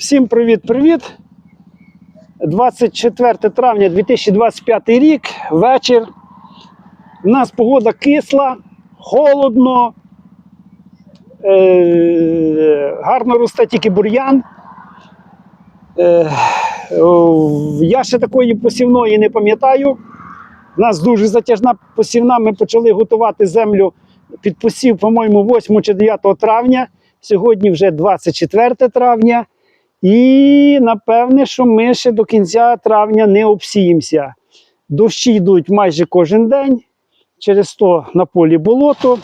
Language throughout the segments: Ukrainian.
Всім привіт-привіт! 24 травня 2025 рік, вечір. У нас погода кисла, холодно, е- гарно росте тільки бур'ян. Е- я ще такої посівної не пам'ятаю. У нас дуже затяжна посівна. Ми почали готувати землю під посів, по-моєму, 8 чи 9 травня. Сьогодні вже 24 травня. І напевне, що ми ще до кінця травня не обсіємося. Дощі йдуть майже кожен день, через то на полі болото.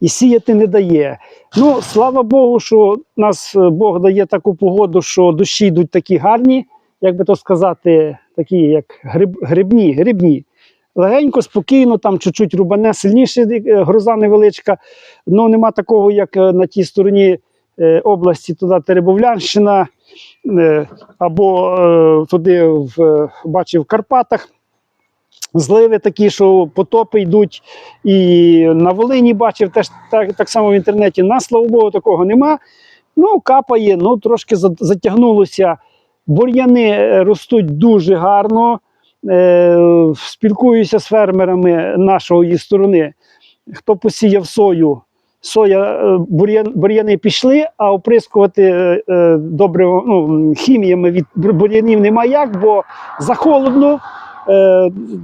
І сіяти не дає. Ну, слава Богу, що нас е, Бог дає таку погоду, що дощі йдуть такі гарні, як би то сказати, такі як гриб, грибні, грибні. Легенько, спокійно, там чуть-чуть рубане, сильніше е, гроза невеличка. Ну, нема такого, як е, на тій стороні області, туди Теребовлянщина, е, або е, туди в, е, бачив в Карпатах. Зливи такі, що потопи йдуть, і на Волині бачив теж так, так само в інтернеті. Нас, слава Богу, такого нема. Ну, капає, ну трошки затягнулося. Бур'яни е, ростуть дуже гарно. Е, спілкуюся з фермерами нашої сторони. Хто посіяв сою, соя, е, бур'ян, бур'яни пішли, а оприскувати е, е, добре ну, хіміями від бур'янів нема як, бо захолодно.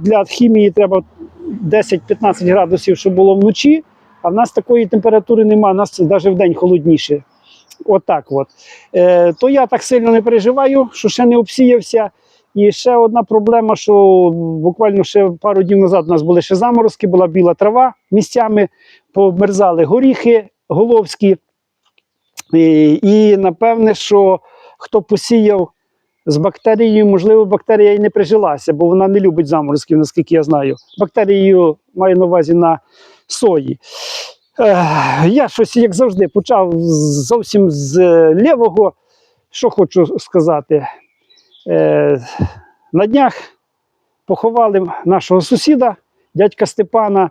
Для хімії треба 10-15 градусів, щоб було вночі, а в нас такої температури немає, у нас навіть в день холодніше. Отак от. Е, то я так сильно не переживаю, що ще не обсіявся. І ще одна проблема, що буквально ще пару днів назад у нас були ще заморозки, була біла трава місцями, померзали горіхи головські. І, і напевне, що хто посіяв з бактерією, можливо, бактерія і не прижилася, бо вона не любить заморозків, наскільки я знаю. Бактерією маю на увазі на сої. Е, я щось, як завжди, почав зовсім з е, лівого. Що хочу сказати. Е, на днях поховали нашого сусіда, дядька Степана.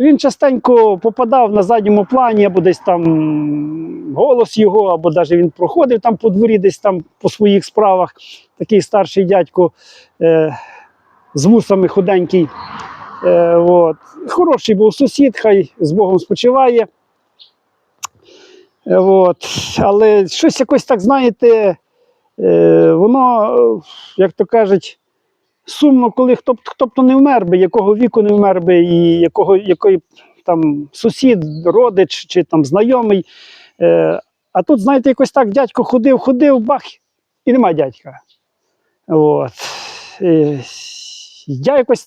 Він частенько попадав на задньому плані, або десь там голос його, або навіть він проходив там по дворі, десь там по своїх справах. Такий старший дядько е, з вусами худенький. Е, от. Хороший був сусід, хай з Богом спочиває. Е, от. Але щось якось так, знаєте, е, воно, як то кажуть, сумно, коли хто, б- хто б то не вмер би, якого віку не вмер би, і якого, який там сусід, родич чи там знайомий. Е, а тут, знаєте, якось так дядько ходив, ходив, бах, і нема дядька. От. Е, я якось,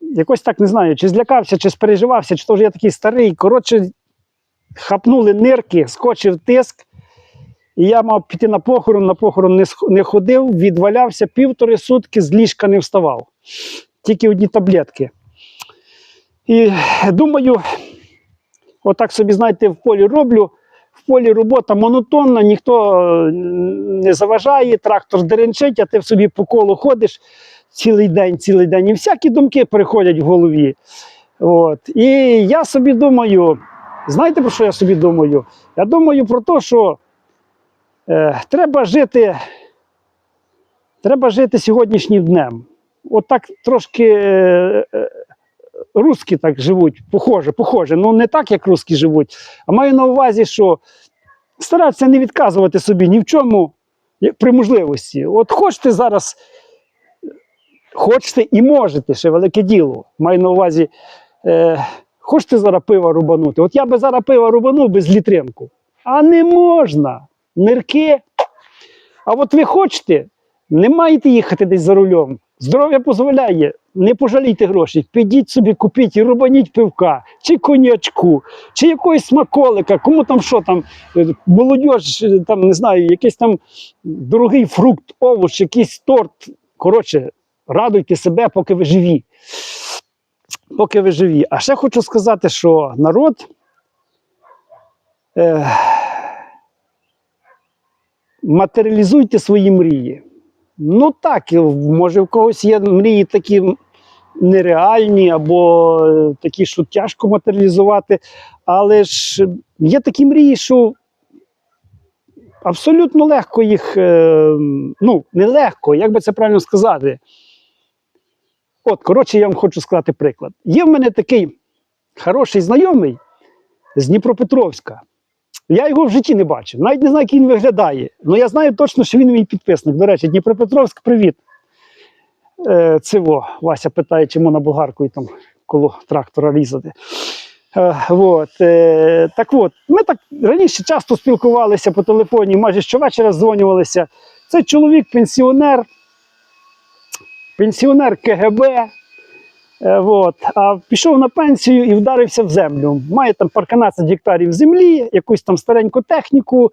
якось так не знаю, чи злякався, чи спереживався, чи то ж я такий старий. Коротше, хапнули нирки, скочив тиск. І я мав піти на похорон, на похорон не, ходив, відвалявся півтори сутки, з ліжка не вставав. Тільки одні таблетки. І думаю, отак собі, знаєте, в полі роблю. В полі робота монотонна, ніхто е, не заважає, трактор деренчить, а ти в собі по колу ходиш цілий день, цілий день. І всякі думки приходять в голові. От. І я собі думаю, знаєте про що я собі думаю? Я думаю про те, що Е, треба жити, треба жити сьогоднішнім днем. От так трошки е, е, русські так живуть, похоже, похоже. Ну не так, як русські живуть. А маю на увазі, що старатися не відказувати собі ні в чому при можливості. От хочете зараз, хочете і можете, ще велике діло. Маю на увазі, е, хочете зараз пива рубанути. От я би зараз пива рубанув без літринку. А не можна. Нирки. А от ви хочете, не маєте їхати десь за рулем. Здоров'я дозволяє, не пожалійте грошей. Підіть собі, купіть і рубаніть пивка, чи конячку, чи якогось смаколика, кому там що там, е, молодь, е, там не знаю, якийсь там дорогий фрукт, овоч, якийсь торт. Коротше, радуйте себе, поки ви живі. Поки ви живі. А ще хочу сказати, що народ. Е, матеріалізуйте свої мрії. Ну так, може в когось є мрії такі нереальні або е, такі, що тяжко матеріалізувати. Але ж є такі мрії, що абсолютно легко їх, е, ну, не легко, як би це правильно сказати. От, коротше, я вам хочу сказати приклад. Є в мене такий хороший знайомий з Дніпропетровська. Я його в житті не бачив, навіть не знаю, як він виглядає. Але я знаю точно, що він мій підписник. До речі, Дніпропетровськ, привіт. Е, Циво, Вася питає, чому на болгаркою там коло трактора різати. Е, вот, е, так от, ми так раніше часто спілкувалися по телефоні, майже щовечора дзвонювалися. Це чоловік, пенсіонер, пенсіонер КГБ. Е, вот, а пішов на пенсію і вдарився в землю. Має там парканадцять гектарів землі, якусь там стареньку техніку,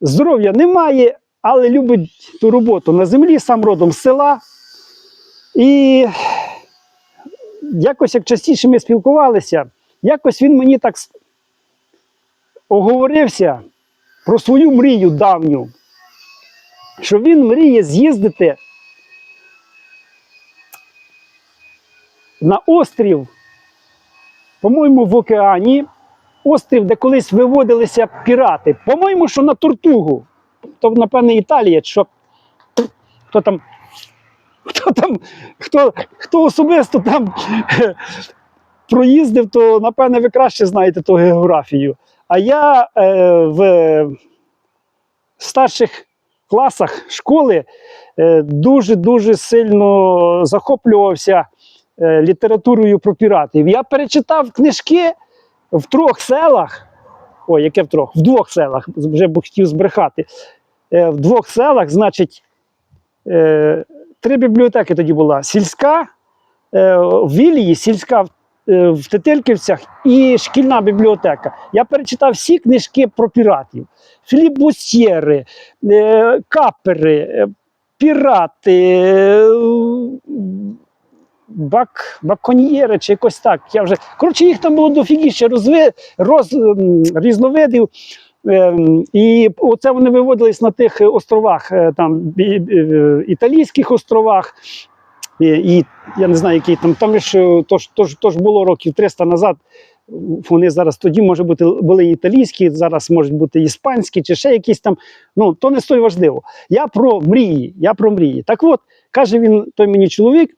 здоров'я немає, але любить ту роботу на землі, сам родом з села. І якось як частіше ми спілкувалися, якось він мені так оговорився про свою мрію давню, що він мріє з'їздити на острів, по-моєму, в океані, острів, де колись виводилися пірати. По-моєму, що на Тортугу. То, напевне, Італія, що хто там, хто там, хто, хто особисто там проїздив, то напевне ви краще знаєте ту географію. А я е, в старших класах школи е, дуже-дуже сильно захоплювався літературою про піратів. Я перечитав книжки в трьох селах. Ой, яке в трьох? В двох селах, вже б хотів збрехати. Е, в двох селах, значить, е, три бібліотеки тоді була: сільська е, в Вілії, сільська в, е, в Тетильківцях і шкільна бібліотека. Я перечитав всі книжки про піратів: філібустьєри, е, капери, е, пірати. Бак, баконьєри чи якось так. Я вже... Коротше, їх там було дофігіще розви... роз... різновидів. Ем, і оце вони виводились на тих островах, е, там е, італійських островах. І, я не знаю, які там, там ж е, то ж, то то ж було років 300 назад. Вони зараз тоді, може бути, були італійські, зараз можуть бути іспанські чи ще якісь там. Ну, то не столь важливо. Я про мрії. Я про мрії. Так от, каже він, той мені чоловік,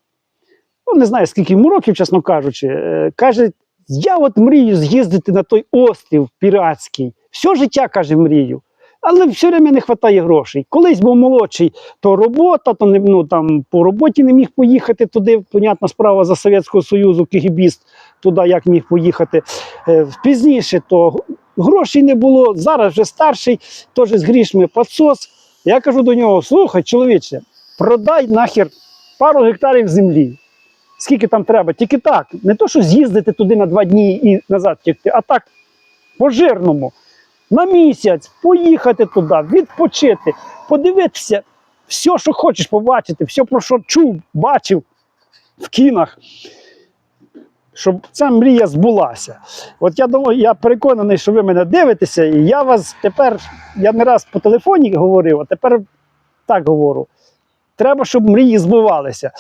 ну не знаю, скільки йому років, чесно кажучи, е, каже: я от мрію з'їздити на той острів піратський. Все життя, каже, мрію. Але все время не вистачає грошей. Колись був молодший, то робота, то не, ну, там, по роботі не міг поїхати туди. Понятна справа за Совєтського Союзу, кігібіст, туди як міг поїхати. Е, пізніше то грошей не було. Зараз вже старший, теж з грішми підсос. Я кажу до нього: слухай, чоловіче, продай нахер пару гектарів землі. Скільки там треба? Тільки так. Не то, що з'їздити туди на два дні і назад тікти, а так по жирному. На місяць поїхати туди, відпочити, подивитися, все, що хочеш побачити, все, про що чув, бачив в кінах. Щоб ця мрія збулася. От я думаю, я переконаний, що ви мене дивитеся, і я вас тепер, я не раз по телефоні говорив, а тепер так говорю. Треба, щоб мрії збувалися.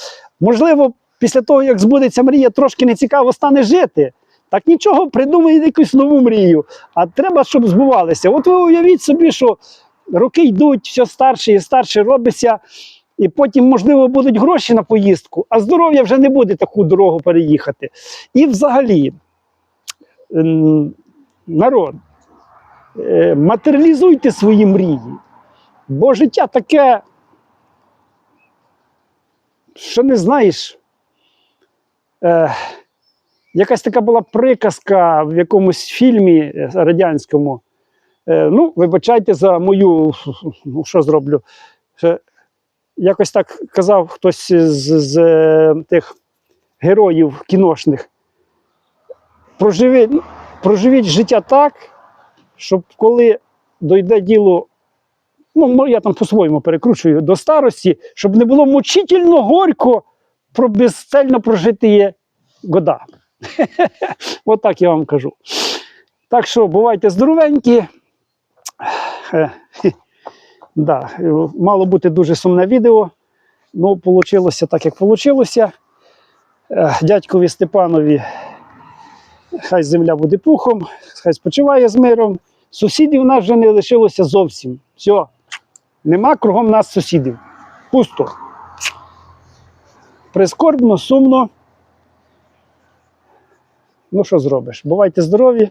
Можливо, після того, як збудеться мрія, трошки нецікаво стане жити. Так нічого, придумайте якусь нову мрію. А треба, щоб збувалися. От ви уявіть собі, що роки йдуть, все старше і старше робиться, і потім, можливо, будуть гроші на поїздку, а здоров'я вже не буде таку дорогу переїхати. І взагалі, ем, народ, е, матеріалізуйте свої мрії. Бо життя таке, що не знаєш. Е, якась така була приказка в якомусь фільмі е, радянському. Е, ну, вибачайте за мою, ну, що зроблю. Ще Якось так казав хтось з, з е, тих героїв кіношних. Проживіть, проживіть життя так, щоб коли дойде діло, ну, я там по-своєму перекручую, до старості, щоб не було мучительно горько про безцельно прожиті года. От так я вам кажу. Так що бувайте здоровенькі. Е, Да, е, мало бути дуже сумне відео. Ну, вийшло так, як вийшло. Дядькові Степанові хай земля буде пухом, хай спочиває з миром. Сусідів нас вже не лишилося зовсім. Все. Нема кругом нас сусідів. Пусто. Прискорбно, сумно. Ну, що зробиш? Бувайте здорові.